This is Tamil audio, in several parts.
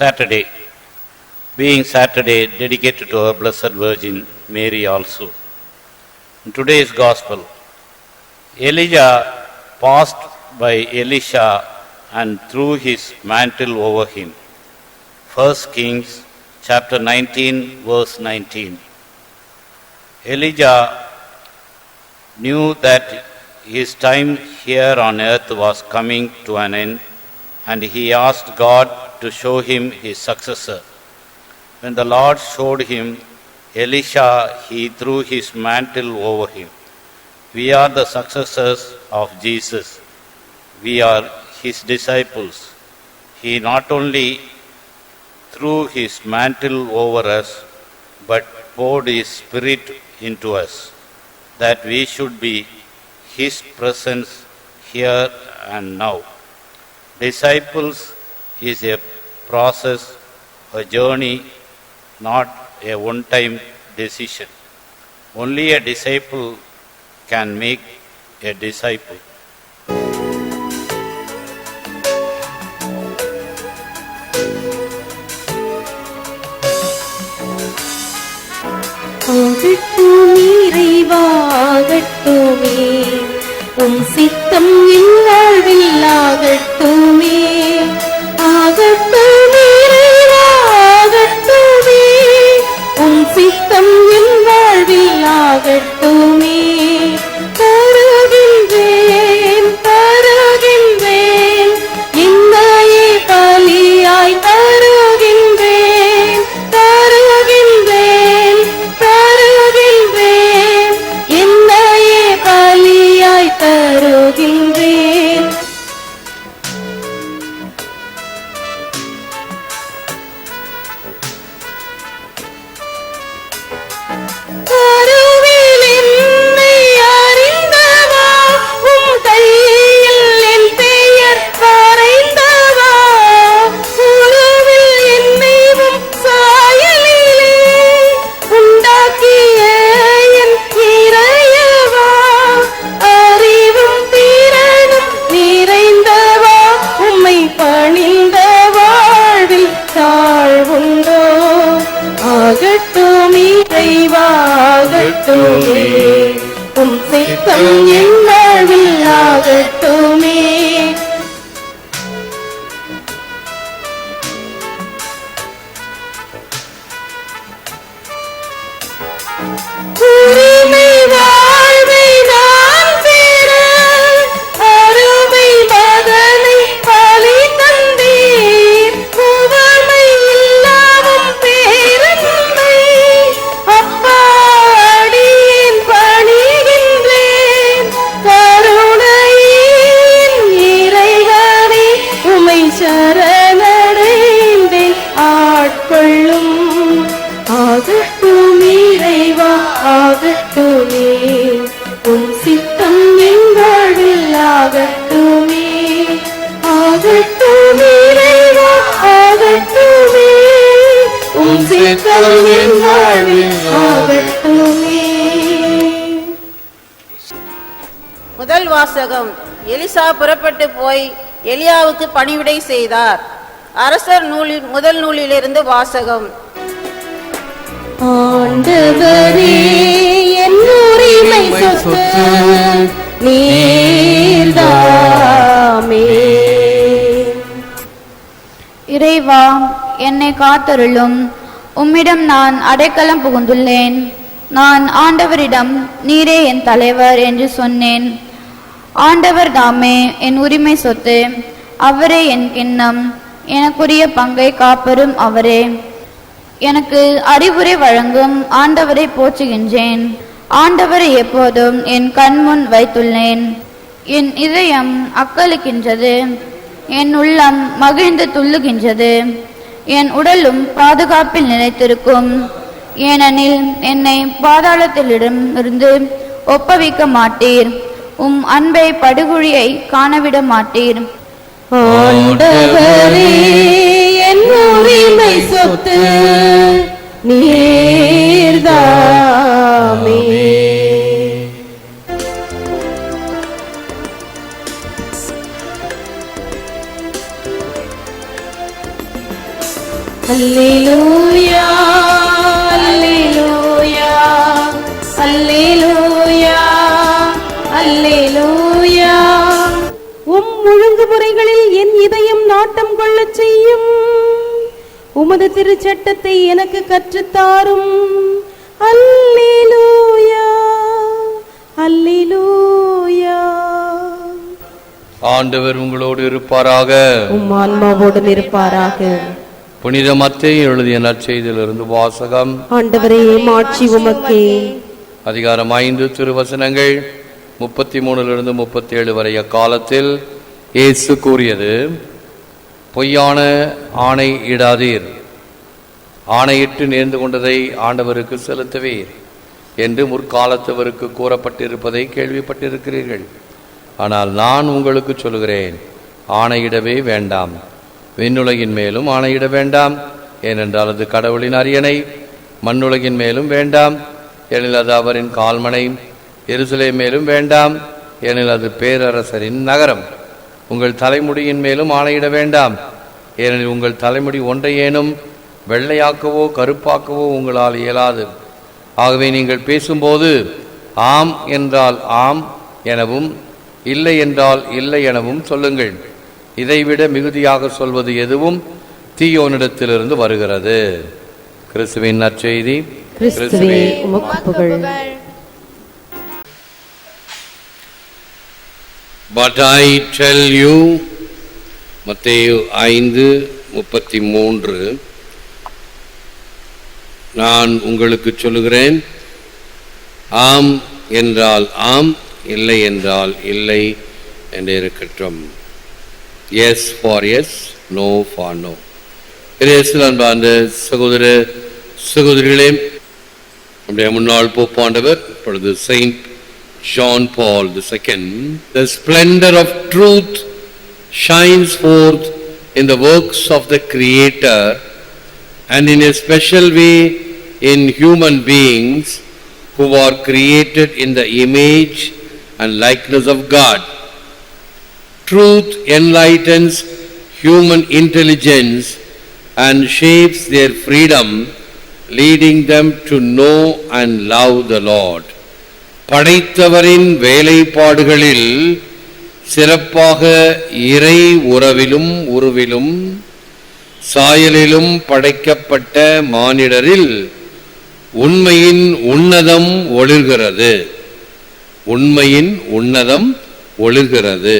Saturday, being Saturday dedicated to our Blessed Virgin Mary also. In today's Gospel, Elijah passed by Elisha and threw his mantle over him. First Kings chapter 19 verse 19. Elijah knew that his time here on earth was coming to an end and he asked God to show him his successor. When the Lord showed him Elisha, he threw his mantle over him. We are the successors of Jesus. We are his disciples. He not only threw his mantle over us, but poured his spirit into us, that we should be his presence here and now. Disciples is a process, a journey, not a one-time decision. Only a disciple can make a disciple. ஆகட்டும் இறைவாகட்டுமே உம் சித்தம் என் வாழ்வில் ஆகட்டுமே ஆகட்டும் உம் சித்தம் என் வாழ்வில் ஆகட்டுமே முதல் வாசகம் எலிசா புறப்பட்டு போய் எலியாவுக்கு பணிவிடை செய்தார். அரசர் நூலில் முதல் நூலிலிருந்து வாசகம். ஆண்டவரே என் உரிமை சொத்து நீர்தாமே. இறைவா என்னை காத்தருளும். உம்மிடம் நான் அடைக்கலம் புகுந்துள்ளேன். நான் ஆண்டவரிடம் நீரே என் தலைவர் என்று சொன்னேன். ஆண்டவர் தாமே என் உரிமை சொத்து. அவரே என் கிண்ணம். எனக்குரிய பங்கை காப்பரும் அவரே. எனக்கு அறிவுரை வழங்கும் ஆண்டவரை போற்றுகின்றேன். ஆண்டவரை எப்போதும் என் கண்முன் வைத்துள்ளேன். என் இதயம் அக்களிக்கின்றது என் உள்ளம் மகிழ்ந்து துள்ளுகின்றது. என் உடலும் பாதுகாப்பில் நிலைத்திருக்கும். ஏனெனில் என்னை பாதாளத்திலிடம் இருந்து ஒப்பவிக்க மாட்டீர். உம் அன்பை படுகுழியை காணவிட மாட்டீர். என் உரிமை சொத்து நீர்தாமே. அல்லேலூயா அல்லேலூயா அல்லேலூயா அல்லேலூயா. உம் ஒழுங்குமுறைகளில் என் இதயம் நாட்டம் கொள்ளச் செய்யும். உமது திருச்சட்டத்தை எனக்கு கற்றுத்தாரும். அல்லேலூயா அல்லேலூயா. ஆண்டவர் உங்களோடு இருப்பாராக. உம் ஆன்மாவோடும் இருப்பாராக. புனித மத்தேயு எழுதிய நற்செய்தியிலிருந்து வாசகம். ஆண்டவரே மாட்சி உமக்கே. அதிகாரம் ஐந்து திருவசனங்கள் முப்பத்தி மூணிலிருந்து முப்பத்தி ஏழு வரை அக்காலத்தில் இயேசு கூறியது பொய்யான ஆணை இடாதீர். ஆணையிட்டு நேர்ந்து கொண்டதை ஆண்டவருக்கு செலுத்துவீர் என்று முற்காலத்தவருக்கு கூறப்பட்டிருப்பதை கேள்விப்பட்டிருக்கிறீர்கள். ஆனால் நான் உங்களுக்கு சொல்கிறேன் ஆணையிடவே வேண்டாம். விண்ணுலகின் மேலும் ஆணையிட வேண்டாம். ஏனென்றால் அது கடவுளின் அரியணை. மண்ணுலகின் மேலும் வேண்டாம். எனில் அது அவரின் கால்மனை. எருசலே மேலும் வேண்டாம். எனில் அது பேரரசரின் நகரம். உங்கள் தலைமுடியின் மேலும் ஆணையிட வேண்டாம். ஏனெனில் உங்கள் தலைமுடி ஒன்றையேனும் வெள்ளையாக்கவோ கருப்பாக்கவோ உங்களால் இயலாது. ஆகவே நீங்கள் பேசும்போது ஆம் என்றால் ஆம் எனவும் இல்லை என்றால் இல்லை எனவும் சொல்லுங்கள். இதைவிட மிகுதியாக சொல்வது எதுவும் தீயோனிடத்திலிருந்து வருகிறது. கிறிஸ்துவின் நற்செய்தி. I tell you, மத்தேயு ஐந்து முப்பத்தி மூன்று நான் உங்களுக்கு சொல்லுகிறேன் ஆம் என்றால் ஆம் இல்லை என்றால் இல்லை என்று இருக்கட்டும். Yes for yes no for no இயேசுவில் அன்பார்ந்த சகோதர சகோதரிகளே நம்முடைய முன்னாள் போப்பாண்டவர் இப்பொழுது saint John Paul II, the splendor of truth shines forth in the works of the Creator and in a special way in human beings who are created in the image and likeness of God. Truth enlightens human intelligence and shapes their freedom, leading them to know and love the Lord. படைத்தவரின் வேலைப்பாடுகளில் சிறப்பாக இறை உறவிலும் உருவிலும் சாயலிலும் படைக்கப்பட்ட மானிடரில் உண்மையின் உன்னதம் ஒளிர்கிறது உண்மையின் உன்னதம் ஒளிர்கிறது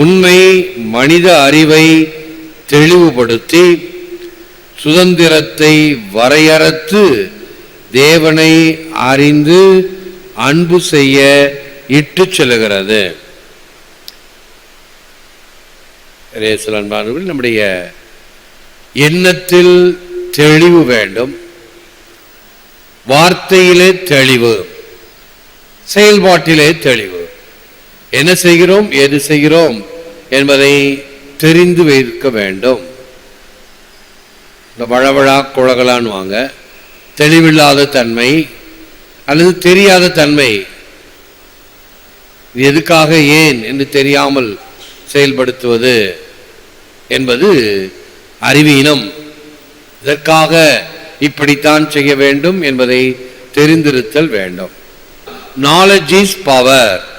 உண்மை மனித அறிவை தெளிவுபடுத்தி சுதந்திரத்தை வரையறுத்து தேவனை அறிந்து அன்பு செய்ய இட்டு செல்கிறது. நம்முடைய எண்ணத்தில் தெளிவு வேண்டும். வார்த்தையிலே தெளிவு செயல்பாட்டிலே தெளிவு. என்ன செய்கிறோம்? எது செய்கிறோம்? என்பதை தெரிந்து வைக்க வேண்டும். இந்த வழவழா குழகலான்னு வாங்க. தெளிவில்லாத தன்மை அல்லது தெரியாத தன்மை. எதுக்காக ஏன் என்று தெரியாமல் செயல்படுத்துவது என்பது அறிவீனம். இதற்காக இப்படித்தான் செய்ய வேண்டும் என்பதை தெரிந்திருத்தல் வேண்டும். Knowledge is power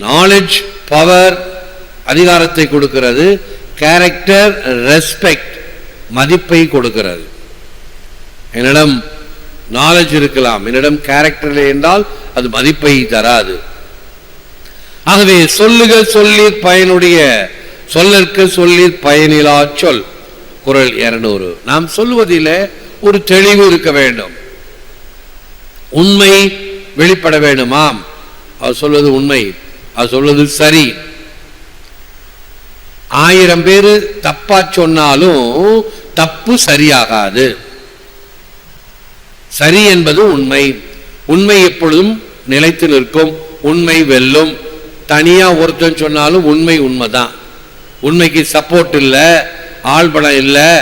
knowledge power அதிகாரத்தை கொடுக்கிறது. கேரக்டர் ரெஸ்பெக்ட் மதிப்பை கொடுக்கிறது. என்னிடம் நாலேஜ் இருக்கலாம். என்னிடம் கேரக்டர் என்றால் அது மதிப்பை தராது. ஆகவே சொல்லுக சொல்லி பயனுடைய சொல்லற்க சொல்லி பயனிலா சொல். குரல் இருநூறு. நாம் சொல்லுவதில் ஒரு தெளிவு இருக்க வேண்டும். உண்மை வெளிப்பட வேண்டுமாம். அவர் சொல்வது உண்மை. அது சொல்வது சரி. ஆயிரம் பேர் தப்பா சொன்னாலும் தப்பு சரியாகாது. சரி என்பது உண்மை. உண்மை எப்பொழுதும் நிலைத்து நிற்கும். உண்மை வெல்லும். தனியா ஒருத்தன் சொன்னாலும் உண்மை உண்மைதான். உண்மைக்கு சப்போர்ட் இல்லை ஆள்பலம் இல்லை.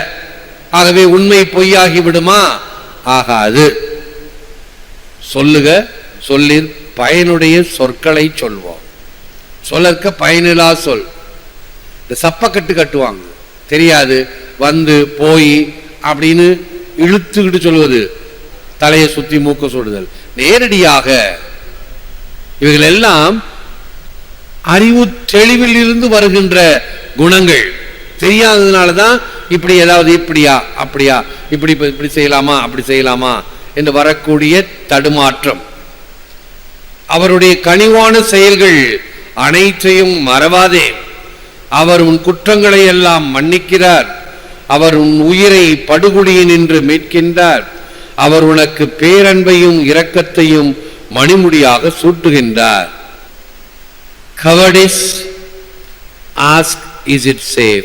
ஆகவே உண்மை பொய்யாகி விடுமா? ஆகாது. சொல்லுக சொல்லி பயனுடைய சொற்களை சொல்வோம். சொல்லற்க பயனிலா சொல். இந்த சப்பக்கட்டு கட்டுவாங்க. தெரியாது வந்து போய் அப்படின்னு இழுத்துக்கிட்டு சொல்வது தலையை சுத்தி மூக்க சுடுதல். நேரடியாக இவைகள் எல்லாம் அறிவு தெளிவில் இருந்து வருகின்ற குணங்கள். தெரியாததுனால தான் இப்படி ஏதாவது இப்படியா அப்படியா இப்படி இப்படி செய்யலாமா அப்படி செய்யலாமா என்று வரக்கூடிய தடுமாற்றம். அவருடைய கனிவான செயல்கள் அனைத்தையும் மறவாதே. அவர் உன் குற்றங்களை எல்லாம் மன்னிக்கிறார். அவர் உன் உயிரை படுகுழியினின்று மீட்கின்றார். அவர் உனக்கு பேரன்பையும் இரக்கத்தையும் மணிமுடியாக சூட்டுகின்றார். Cowardice ask is it safe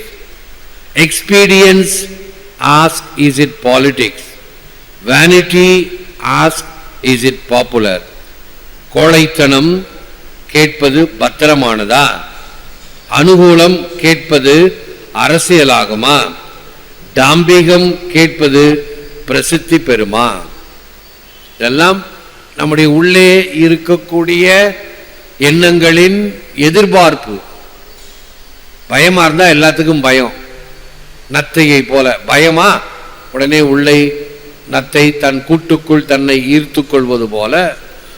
experience ask is it politics vanity ask is it popular கோழைத்தனம் கேட்பது பத்திரமானதா? அனுகூலம் கேட்பது அரசியலாகுமா? தாம்பீகம் கேட்பது பிரசித்தி பெறுமா? இதெல்லாம் நம்முடைய உள்ளே இருக்கக்கூடிய எண்ணங்களின் எதிர்பார்ப்பு. பயமா இருந்தா எல்லாத்துக்கும் பயம். நத்தையை போல. பயமா? உடனே உள்ளே நத்தை தன் கூட்டுக்குள் தன்னை ஈர்த்து கொள்வது போல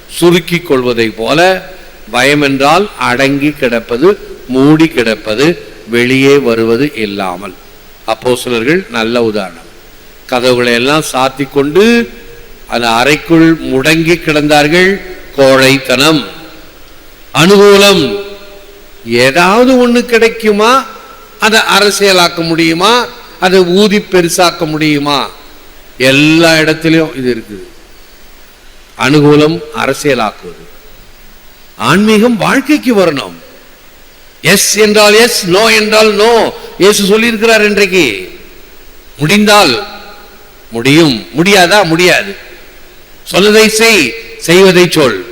சுருக்கிக் கொள்வதை போல பயம் என்றால் அடங்கி கிடப்பது மூடி கிடப்பது வெளியே வருவது இல்லாமல். அப்போ சிலர்கள் நல்ல உதாரணம். கதவுகளை எல்லாம் சாத்தி கொண்டு அந்த அறைக்குள் முடங்கி கிடந்தார்கள். கோழைத்தனம் அனுகூலம் ஏதாவது ஒண்ணு கிடைக்குமா? அதை அரசியலாக்க முடியுமா? அதை ஊதி பெருசாக்க முடியுமா? எல்லா இடத்திலும் இது இருக்குது. அனுகூலம் அரசியலாக்குவது. ஆன்மீகம் வாழ்க்கைக்கு வரணும். எஸ் என்றால் எஸ் நோ என்றால் நோ இயேசு சொல்லியிருக்கிறார் இன்றைக்கு. முடிந்தால் முடியும். முடியாதா? முடியாது. சொல்லதை செய் செய்வதை சொல்.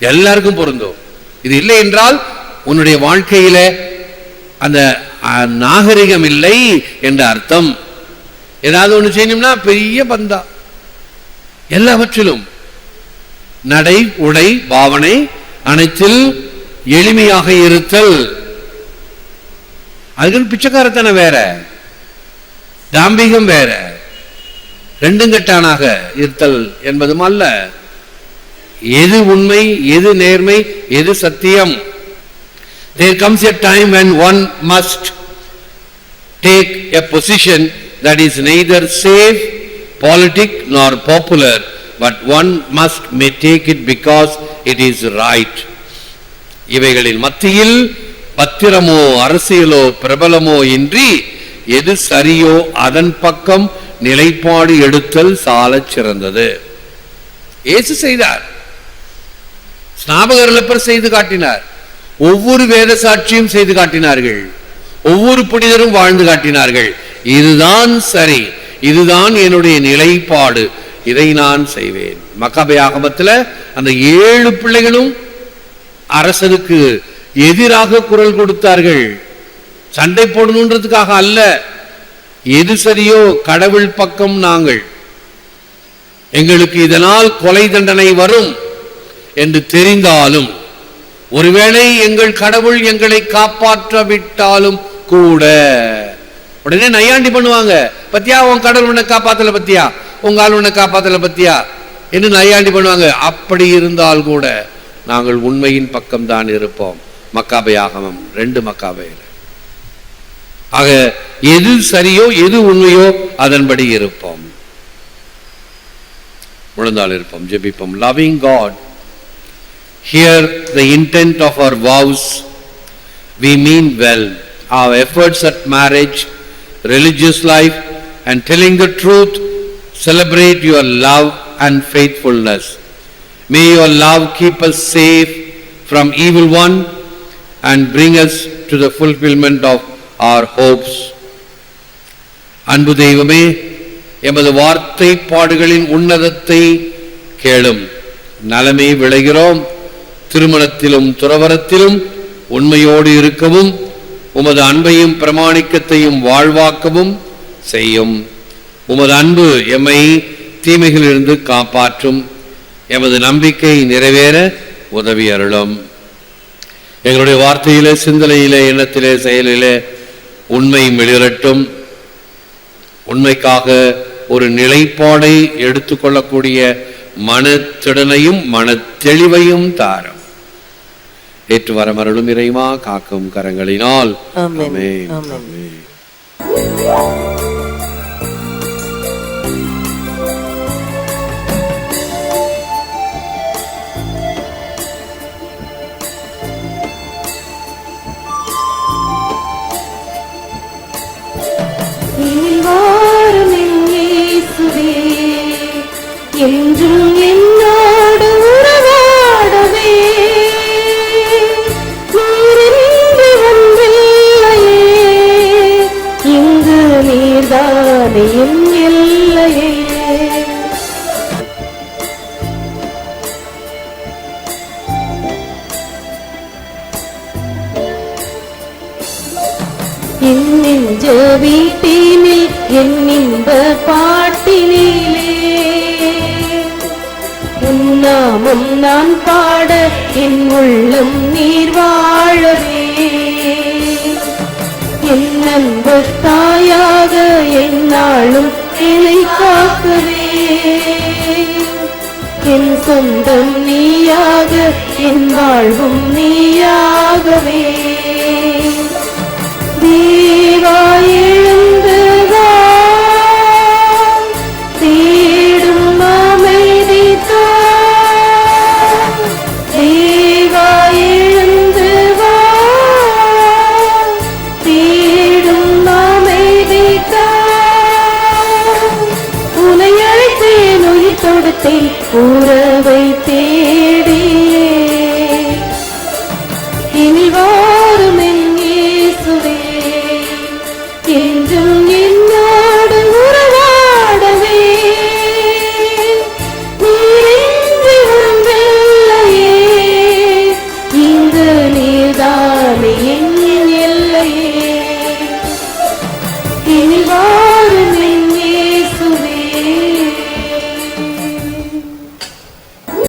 எல்லாருக்கும் பொருந்தும். இது இல்லை என்றால் உன்னுடைய வாழ்க்கையில அந்த நாகரிகம் இல்லை என்ற அர்த்தம். ஏதாவது ஒன்று செய்யணும்னா பெரிய பந்தா. எல்லாவற்றிலும். நடை உடை பாவனை அனைத்தில் எளிமையாக இருத்தல். அதுக்கு பிச்சைக்காரத்தனம் வேற. தாம்பிகம் வேற. ரெண்டும் கட்டானாக இருத்தல் என்பதும் அல்ல. எது உண்மை எது நேர்மை எது சத்தியம். There comes a time when one must take a position that is neither safe politic nor popular but one must may take it because it is right இவைகளின் மத்தியில் பத்திரமோ அரசியலோ பிரபலமோ இன்றி எது சரியோ அதன் பக்கம் நிலைப்பாடு எடுத்தல் சால சிறந்தது. ஏசு செய்தார். ஸ்நாபகர் செய்து காட்டினார். ஒவ்வொரு வேத சாட்சியும் செய்து காட்டினார்கள். ஒவ்வொரு புனிதரும் வாழ்ந்து காட்டினார்கள். இதுதான் சரி. இதுதான் என்னுடைய நிலைப்பாடு. இதை நான் செய்வேன். மக்காபே ஆகமத்தில் அந்த ஏழு பிள்ளைகளும் அரசனுக்கு எதிராக குரல் கொடுத்தார்கள். சண்டை போடணுன்றதுக்காக அல்ல எது சரியோ கடவுள் பக்கம் நாங்கள். எங்களுக்கு இதனால் கொலை தண்டனை வரும் என்று தெரிந்தாலும் ஒருவேளை எங்கள் கடவுள் எங்களை காப்பாற்றாவிட்டாலும் கூட. உடனே நையாண்டி பண்ணுவாங்க பத்தியா உன் கடவுள் உன்னை காப்பாத்தல பத்தியா? உங்க ஆள் உன்னை காப்பாற்றலை பற்றியா என்று நையாண்டி பண்ணுவாங்க? அப்படி இருந்தால் கூட நாங்கள் உண்மையின் பக்கம் தான் இருப்போம். மக்காபை ஆகமம் ரெண்டு மக்காபையில். ஆக எது சரியோ எது உண்மையோ அதன்படி இருப்போம். முழந்தால் இருப்போம் ஜெபிப்போம். Loving God hear the intent of our vows, we mean well Our efforts at marriage, religious life, and telling the truth celebrate your love and faithfulness. May your love keep us safe from evil one and bring us to the fulfillment of our hopes. அன்பு தெய்வமே எமது வார்த்தை பாடுகளின் உன்னதத்தை கேளும் நலமே விளைகிறோம் திருமணத்திலும் துறவரத்திலும் உண்மையோடு இருக்கவும் உமது அன்பையும் பிரமாணிக்கத்தையும் வாழ்வாக்கவும் செய்யும் உமது அன்பு எம்மை தீமைகளிலிருந்து காப்பாற்றும். எமது நம்பிக்கை நிறைவேற உதவி அருளும். எங்களுடைய வார்த்தையிலே சிந்தனையிலே எண்ணத்திலே செயலிலே உண்மை மிளிரட்டும் உண்மைக்காக ஒரு நிலைப்பாடை எடுத்துக்கொள்ளக்கூடிய மனத்திடனையும் மனத்தெளிவையும் தாரும். ஏற்று வரமருளும் இறைவா காக்கும் கரங்களினால். ஆமென். என்றும் என்னோடு உறவாடவே. நீரின்றி ஒன்றில்லையே. இங்கு நீர்தானே என் என் உள்ளம் நீர் வாழவே. என் நண்பர் தாயாக என்னாலும் என்னை காக்கவே. என் சொந்தம் நீயாக என் வாழ்வும் நீயாகவே. தேவா உயிர் தொடுத்தேன் உறவை